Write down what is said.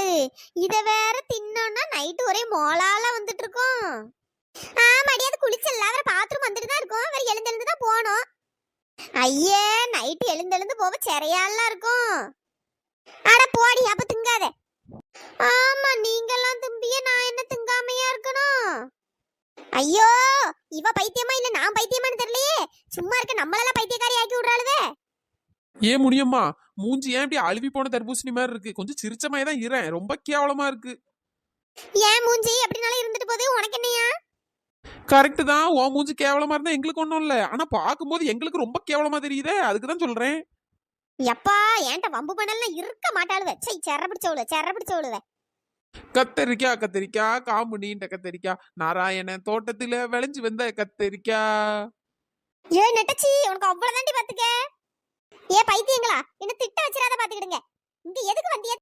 சாப்பாடு இத வேற தின்னோம்னா நைட்டு ஒரே மோளால வந்துட்டு இருக்கோம் ஆமாடி அது குளிச்சல்ல வேற பாத்ரூம் வந்துட்டு தான் இருக்கும். வேற எழுந்தெழுந்து தான் போகணும். ஐயே நைட்டு எழுந்தெழுந்து போக சிறையாலாம் இருக்கும். அட போடி அப்ப திங்காத. ஆமா நீங்கெல்லாம் தும்பிய நான் என்ன திங்காமையா இருக்கணும்? ஐயோ இவ பைத்தியமா இல்ல நான் பைத்தியமான்னு தெரியலையே. சும்மா இருக்க நம்மளெல்லாம் பைத்தியக்காரி ஆக்கி விடுறாளுவே. ஏன் முடியுமா? மூஞ்சி ஏன் இப்படி அழுவி போன தர்பூசணி மாதிரி இருக்கு? கொஞ்சம் சிரிச்ச மாதிரி தான் இரேன் ரொம்ப கேவலமா இருக்கு. ஏன் மூஞ்சி எப்படினாலும் இருந்துட்டு போதே உனக்கு என்னையா? கரெக்ட் தான். உன் மூஞ்சி கேவலமா இருந்தா எங்களுக்கு ஒன்றும் இல்ல. ஆனா பார்க்கும்போது எங்களுக்கு ரொம்ப கேவலமா தெரியுதே. அதுக்கு தான் சொல்றேன். எப்பா ஏன்ட்ட வம்பு பண்ணலாம் இருக்க மாட்டாளுவ? சை செர பிடிச்சவளுவ செர பிடிச்சவளுவ கத்தரிக்கா கத்தரிக்கா நீண்ட கத்தரிக்கா. நாராயண தோட்டத்துல விளைஞ்சு வந்த கத்தரிக்கா. ஏ நெட்டச்சி உனக்கு அவ்வளவு தாண்டி பாத்துக்க ஏ பைத்தியங்களா? என்ன திட்ட வச்சிராத பாத்துக்கிடுங்க.